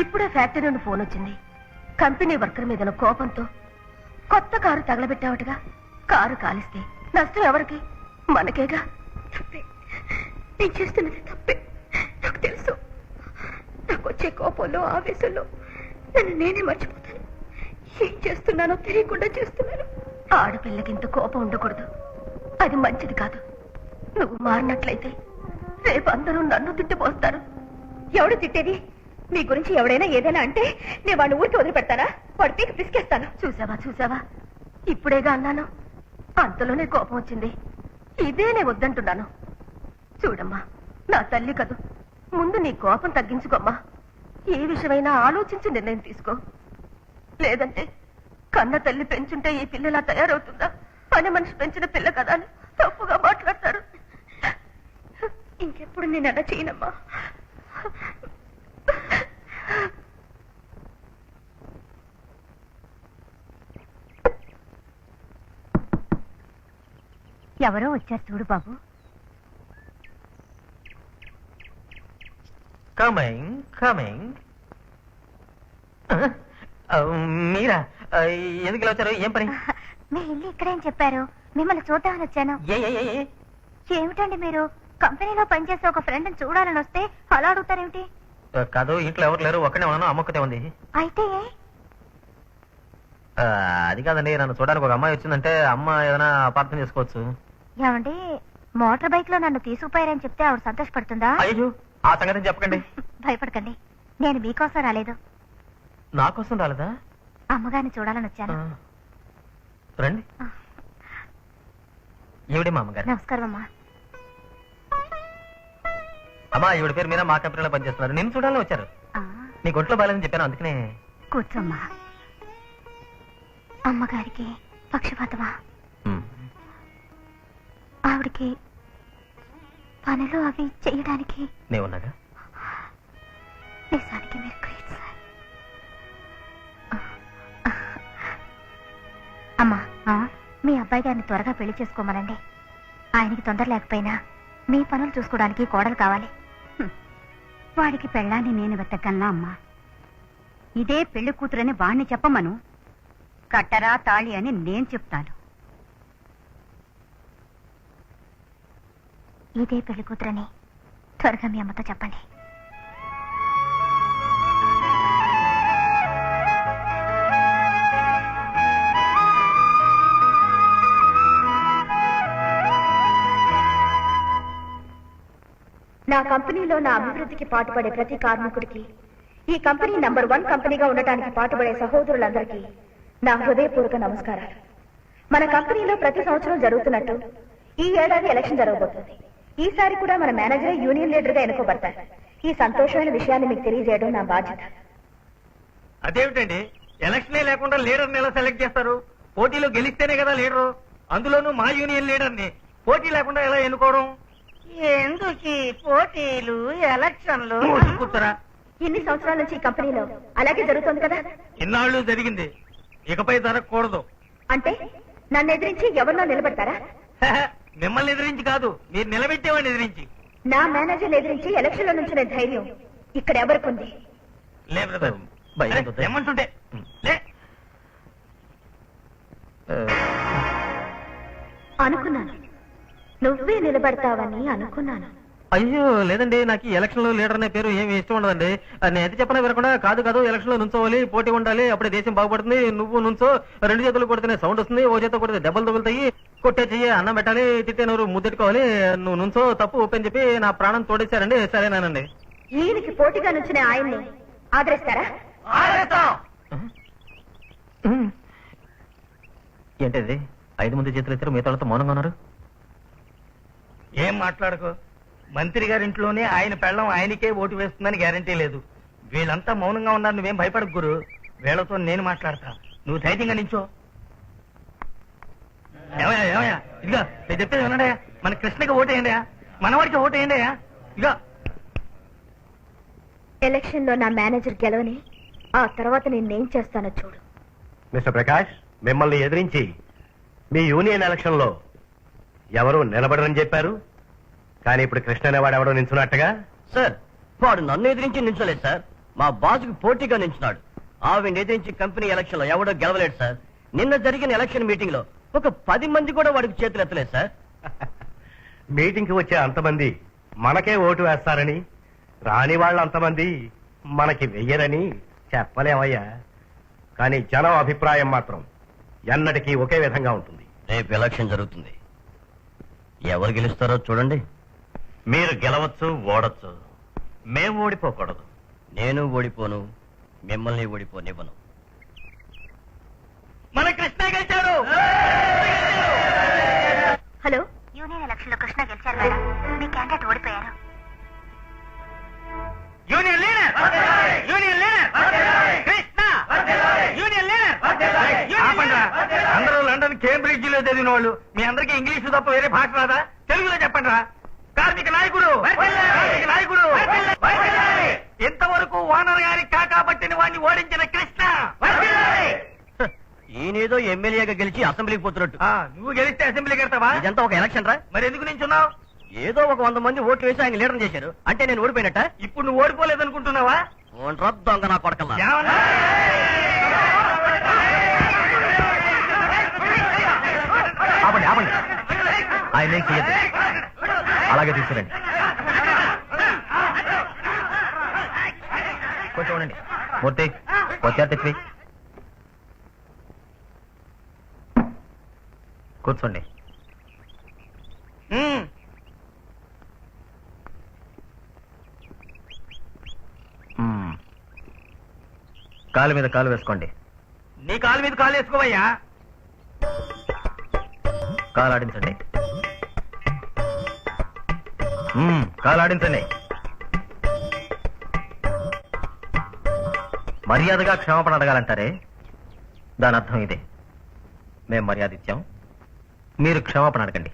ఇప్పుడే ఫ్యాక్టరీ నుండి ఫోన్ వచ్చింది. కంపెనీ వర్కర్ మీద కోపంతో కొత్త కారు తగలబెట్టావటగా? కారు కాలిస్తే నష్టం ఎవరికి? మనకేగా? తప్పే. నేను చేస్తున్నది తప్పే. నాకు తెలుసు. నాకు వచ్చే కోపంలో ఆవేశంలో నన్ను నేనే మర్చిపోతాను. ఏం చేస్తున్నానో తెలియకుండా చేస్తున్నాను. ఆడపిల్లకి ఇంత కోపం ఉండకూడదు. అది మంచిది కాదు. నువ్వు మారినట్లయితే రేపు అందరూ నన్ను తిట్టిపోస్తారు. ఎవడు తిట్టేది? మీ గురించి ఎవడైనా ఏదైనా అంటే నేను వాడిని ఊరికి వదిలిపెడతానా? వాడి పీకి పిసికేస్తాను. చూసావా చూసావా? ఇప్పుడేగా అన్నాను. అంతలోనే కోపం వచ్చింది. ఇదే నేను వద్దంటున్నాను. చూడమ్మా నా తల్లి కదూ. ముందు నీ కోపం తగ్గించుకోమ్మా. ఏ విషయమైనా ఆలోచించి నిర్ణయం తీసుకో. లేదంటే కన్న తల్లి పెంచుంటే ఈ పిల్లలా తయారవుతుందా? పని మనిషి పెంచిన పిల్ల కదా అని తప్పుగా మాట్లాడతారు. ఇంకెప్పుడు నేను అలా చేయనమ్మా. ఎవరో వచ్చారు చూడు బాబు. కమింగ్ కమింగ్ మీరా? ఆ, ఎందుకు ఇలా వచ్చారు? ఏం పని? మీ ఇల్లు ఇక్కడేం చెప్పారు. మిమ్మల్ని చూద్దామని వచ్చాను. ఏమిటండి మీరు? కంపెనీలో పనిచేసే ఒక ఫ్రెండ్ని చూడాలని వస్తే అలా అడుగుతారేమిటి? కాదు ఇంట్లో ఎవరు లేరు. ఒక్కనే ఉన్నాను అమ్మొక్కతే ఉంది. అయితే ఆ, అది కాదండి నన్ను చూడడానికి ఒక అమ్మాయి వచ్చిందంటే అమ్మ ఏదైనా అపార్థం చేసుకోవచ్చు. ఏమండి మోటార్ బైక్లో నన్ను తీసుకుపోయారని చెప్తే ఆవిడ సంతోషపడుతుందా? అయ్యో ఆ సంగతి చెప్పకండి. భయపడకండి. నేను మీకోసం రాలేదు. నా కోసం రాలేదా? అమ్మగారిని చూడాలని వచ్చాను. రండి. ఈవిడే మా అమ్మగారు. నమస్కారం అమ్మా. అమ్మా ఈవిడ పేరు మీద మా కంపెనీలో పనిచేస్తున్నారు. నేను చూడాలని వచ్చారు. ఆ, నీకు ఒంట్లో బాగాలేదని చెప్పాను అందుకనే. కూర్చోమ్మా అమ్మగారికి పక్షపాతమా. ఆవిడకి పనులు అవి చేయడానికి నిజానికి మీరు గ్రేట్ సార్. అమ్మా మీ అబ్బాయి గారిని త్వరగా పెళ్ళి చేసుకోమనండి. ఆయనకి తొందర లేకపోయినా మీ పనులు చూసుకోవడానికి కోడలు కావాలి. వాడికి పెళ్ళాన్ని నేను వెతకన్నా అమ్మా. ఇదే పెళ్ళి కూతురని వాణ్ణి చెప్పమను. కట్టరా తాళి అని నేను చెప్తాను. ఇదే పెళ్ళి కూతురని త్వరగా మీ అమ్మతో చెప్పండి. నా కంపెనీలో నా అభివృద్ధికి పాటుపడే ప్రతి కార్మికుడికి ఈ కంపెనీ నంబర్ వన్ కంపెనీగా ఉండటానికి పాటుపడే సహోదరులందరికీ నా హృదయపూర్వక నమస్కారాలు. మన కంపెనీలో ప్రతి సంవత్సరం జరుగుతున్నట్టు ఈ ఏడాది ఎలక్షన్ జరగబోతుంది. ఈసారి కూడా మన మేనేజర్ యూనియన్ లీడర్గా ఎన్నుకోబడతారు. ఈ సంతోషమైన విషయాన్ని మీకు తెలియజేయడం నా బాధ్యత. అదేమిటండి? ఎలక్షనే లేకుండా లీడర్ని ఎలా సెలెక్ట్ చేస్తారు? పోటీలో గెలిస్తేనే కదా లీడరు. అందులోనూ మా యూనియన్ లీడర్ని పోటీ లేకుండా ఎలా ఎన్నుకోవడం? ఎందుకు పోటీలు ఎలక్షన్లు? కూర్చోరా. ఇన్ని సంవత్సరాల నుంచి ఈ కంపెనీలో అలాగే జరుగుతోంది కదా? ఇన్నాళ్ళు జరిగింది. ఇకపై జరగకూడదు. అంటే నన్ను ఎదిరించి ఎవరినో నిలబెడతారా? మిమ్మల్ని ఎదిరించి కాదు మీరు నిలబెట్టేవాడిని ఎదిరించి. నా మేనేజర్ ఎదిరించి ఎలక్షన్లో నుంచిన ధైర్యం ఇక్కడ ఎవరికి ఉంది లే బ్రదర్. ఏమంటుంటే లే. అనుకున్నాను. నువ్వే నిలబడతావని అనుకున్నాను. అయ్యో లేదండి నాకు ఈ ఎలక్షన్లో లీడర్ అనే పేరు ఏమి ఇష్టం ఉండదండి. నేను ఎంత చెప్పినా వినకుండా కాదు కాదు ఎలక్షన్లో నుంచోవాలి పోటీ ఉండాలి అప్పుడే దేశం బాగుపడుతుంది నువ్వు నుంచో రెండు చేతులు కొడితేనే సౌండ్ వస్తుంది ఓ చేత కొడితే దెబ్బలు తగులుతాయి కొట్టే చెయ్యి అన్నం పెట్టాలి తిట్టే నోరు ముద్దెట్టుకోవాలి నువ్వు నుంచో తప్పు ఒప్పని చెప్పి నా ప్రాణం తోడేశారండి సరేనానండి. ఈయనకి పోటీగా నుంచిన ఆయన్ని ఆదరిస్తారా? ఏంటిది? ఐదు మంది చేతులు ఇద్దరు మిగతా మౌనంగా ఉన్నారు? ఏం మాట్లాడకు? మంత్రి గారింట్లోనే ఆయన పెళ్ళం ఆయనకే ఓటు వేస్తుందని గ్యారంటీ లేదు. వీళ్ళంతా మౌనంగా ఉన్నారు నువ్వేం భయపడకు గురు. వీళ్ళతో నేను మాట్లాడతా. నువ్వు ధైర్యంగా నించో ఏమయ్యా ఏమయ్యా? ఇదిగా నేను చెప్పేది వినడయా మన కృష్ణకి ఓటేయండి మనవాడికి ఓటేయండి ఇదిగా. ఎలక్షన్లో నా మేనేజర్ గెలవని ఆ తర్వాత నేనేం చేస్తానో చూడు. మిస్టర్ ప్రకాష్ మిమ్మల్ని ఎదిరించి మీ యూనియన్ ఎలక్షన్లో ఎవరు నిలబడరని చెప్పారు? కానీ ఇప్పుడు కృష్ణ అనేవాడు ఎవడో నించున్నట్టుగా? సార్ వాడు నన్ను ఎదిరించి నించోలేదు సార్. మా బాసుకు పోటీగా నించున్నాడు. ఆవిడ ఎదిరించి కంపెనీ ఎలక్షన్లో ఎవడో గెలవలేడు సార్. నిన్న జరిగిన ఎలక్షన్ మీటింగ్లో ఒక పది మంది కూడా వాడికి చేతులు ఎత్తలేదు సార్. మీటింగ్కి వచ్చే అంతమంది మనకే ఓటు వేస్తారని రాని వాళ్ళు అంతమంది మనకి వెయ్యరని చెప్పలేమయ్యా. కానీ జనం అభిప్రాయం మాత్రం ఎన్నటికీ ఒకే విధంగా ఉంటుంది. రేపు ఎలక్షన్ జరుగుతుంది. ఎవరు గెలుస్తారో చూడండి. మీరు గెలవచ్చు ఓడచ్చు. మేము ఓడిపోకూడదు. నేను ఓడిపోను మిమ్మల్ని ఓడిపోనివ్వను. మన కృష్ణ గెలిచాడు! హలో? యూనియన్ ఎలక్షన్లో కృష్ణ గెలిచారు మేడం. మీ క్యాండిడేట్ ఓడిపోయారు. Union leader! Union leader! Krishna! Union leader. అందరూ లండన్ కేంబ్రిడ్జ్లో చదివిన వాళ్ళు. మీ అందరికీ ఇంగ్లీష్ తప్ప వేరే భాష రాదా? తెలుగులో చెప్పండి రా. కార్మిక నాయకుడు! నాయకుడు! ఇంతవరకు ఓనర్ గారి కాకా పట్టిన వాడిని ఓడించిన కృష్ణ! ఈయనేదో ఎమ్మెల్యేగా గెలిచి అసెంబ్లీకి పోతున్నట్టు. నువ్వు గెలిస్తే అసెంబ్లీకి వెళ్తావా? ఇదంతా ఒక ఎలక్షన్ రా. మరి ఎందుకు నించున్నావు? ఏదో ఒక వంద మంది ఓట్లు వేసి ఆయన లీడర్ చేశారు. అంటే నేను ఓడిపోయినట్ట? ఇప్పుడు నువ్వు ఓడిపోలేదనుకుంటున్నావా? ఓన్రా దొంగ నా కొడకల్లా? ఆపండి ఆపండి. ఆయన అలాగే తీసుకురండి. కొంచెం ఉండండి. మూర్తి వచ్చారు తెచ్చి కూర్చోండి. కాలు మీద కాలు వేసుకోండి. నీ కాలు మీద కాలు వేసుకోవయ్యా. కాలు ఆడించండి. కాలు ఆడించండి మర్యాదగా క్షమాపణ అడగాలంటారే? దాని అర్థం ఇదే. మేం మర్యాద ఇచ్చాం మీరు క్షమాపణ అడగండి.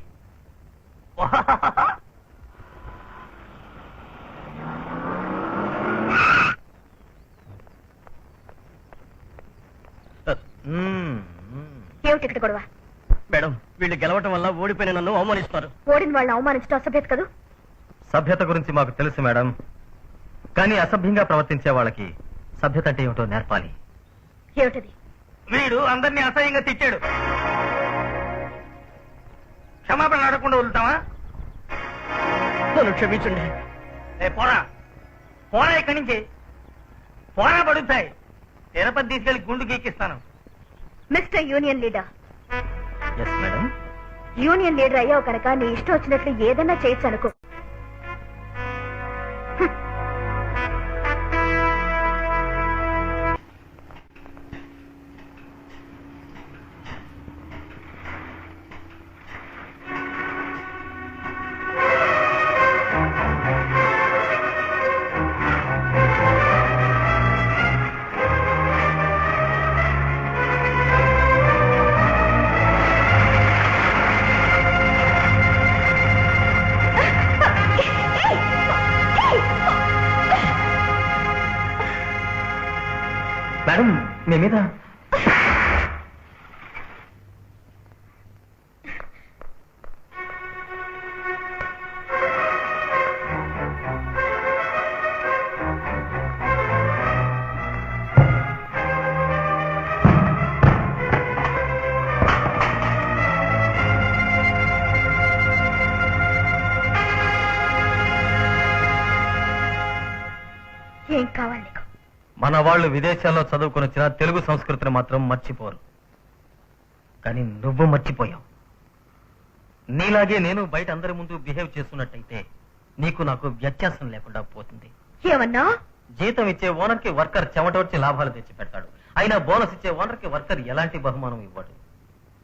మ్మ్, మ్మ్. ఏమిటి ఇక్కడ గొడవ? మేడం వీళ్ళు గెలవటం వల్ల ఓడిపోయిన నన్ను అవమానిస్తారు. ఓడిన వాళ్ళని అవమానించడం అసభ్యత కదూ? సభ్యత గురించి మాకు తెలుసు మేడం. కానీ అసభ్యంగా ప్రవర్తించే వాళ్ళకి సభ్యత అంటే ఏమిటో నేర్పాలి. ఏమిటది? వీడు అందరినీ అసహ్యంగా తిట్టాడు. క్షమాపణ అడగకుండా వదులుతావా? నన్ను క్షమించండి. ఏ పోరా. పోరా ఇక్కడి నుంచి. పోరా పడుతాయి తిరుపతి తీసుకెళ్ళి గుండు గీకిస్తాను. Mister union leader. Yes madam. Union leader అయ్యావు కనుక నీ ఇష్టం వచ్చినట్లు ఏదైనా చేయొచ్చు అనుకో. మేడం మీద? ఏం కావాలి నీకు? మన వాళ్ళు విదేశాల్లో చదువుకొని వచ్చిన తెలుగు సంస్కృతిని మాత్రం మర్చిపోరు. కానీ నువ్వు మర్చిపోయావు. నీలాగే నేను బయట అందరి ముందు బిహేవ్ చేస్తున్నట్టయితే నీకు నాకు వ్యత్యాసం లేకుండా పోతుంది. ఏమన్నా? జీతం ఇచ్చే ఓనర్కి వర్కర్ చెమటోడ్చి లాభాలు తెచ్చి పెడతాడు. అయినా బోనస్ ఇచ్చే ఓనర్కి వర్కర్ ఎలాంటి బహుమానం ఇవ్వడు.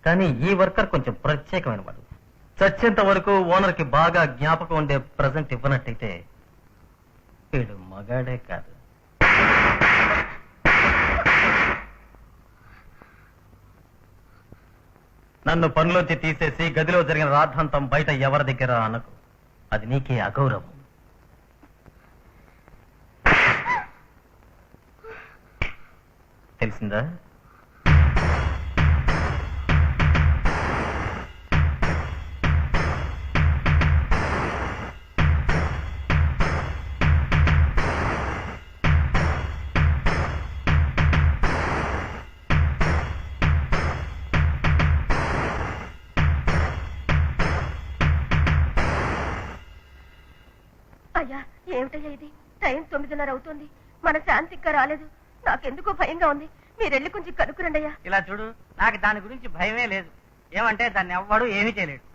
కానీ ఈ వర్కర్ కొంచెం ప్రత్యేకమైన వాడు. చచ్చేంత వరకు ఓనర్కి బాగా జ్ఞాపకం ఉండే ప్రజెంట్ ఇవ్వనట్టయితే వీడు మగాడే కాదు. నన్ను పనిలోంచి తీసేసి గదిలో జరిగిన రాద్ధాంతం బయట ఎవరి దగ్గర అనకు. అది నీకే అగౌరవం. తెలిసిందా? ఏమిటయ్యా ఇది? టైం తొమ్మిదిన్నర అవుతుంది. మన శాంతి ఇంకా రాలేదు. నాకెందుకో భయంగా ఉంది. మీరెళ్ళి కొంచెం కనుక్కురండి అయ్యా ఇలా చూడు నాకు దాని గురించి భయమే లేదు. ఏమంటే దాన్ని ఎవ్వడు ఏమీ చేయలేడు.